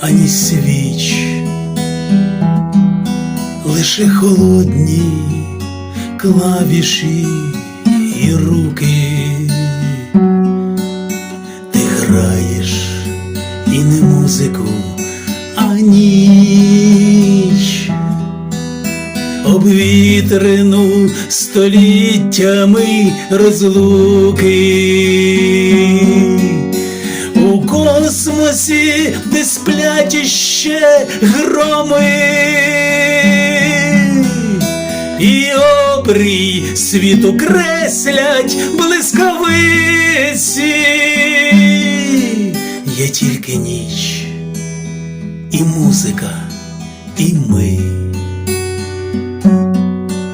ані свіч, лише холодні клавіші і руки. Ти граєш і не музику, а ніч, обвітрену століттями розлуки. Космосі, де сплять іще громи, і обрій світу креслять блискавиці. Є тільки ніч, і музика, і ми,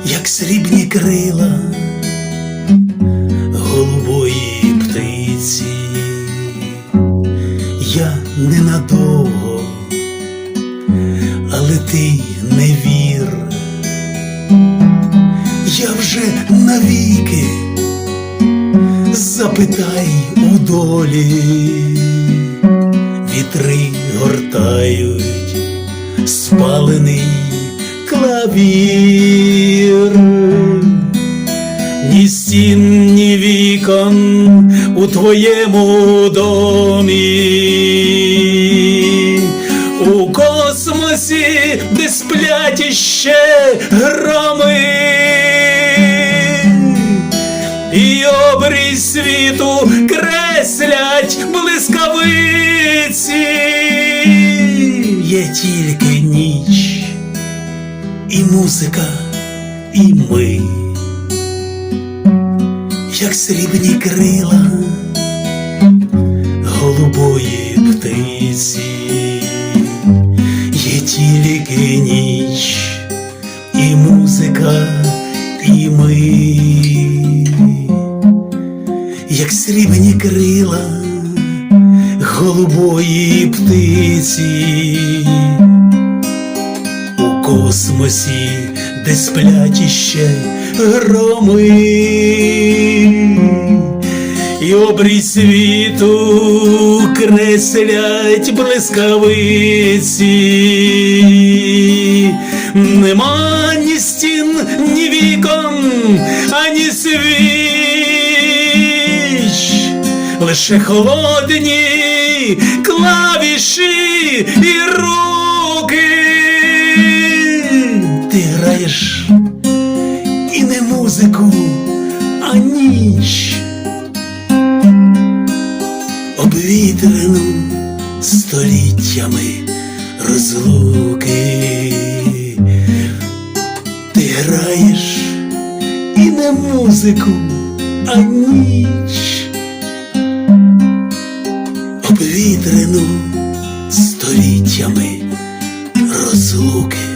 як срібні крила ненадовго, але ти не вір. Я вже навіки запитай у долі, вітри гортають спалений клавір, ні стін, ні вікон у твоєму домі, у космосі, де сплять іще громи, і обрій світу креслять блискавиці, є тільки ніч, і музика, і ми як срібні крила голубої птиці, є тільки ніч, і музика, і ми, як срібні крила голубої птиці. У космосі, де сплять іще громи, і обрій світу креслять блискавиці. Нема ні стін, ні вікон, ані свіч, лише холодні клавіші і руки. Граєш і не музику, а ніч. Обвітрену століттями розлуки. Ти граєш і не музику, а ніч. Обвітрену століттями розлуки.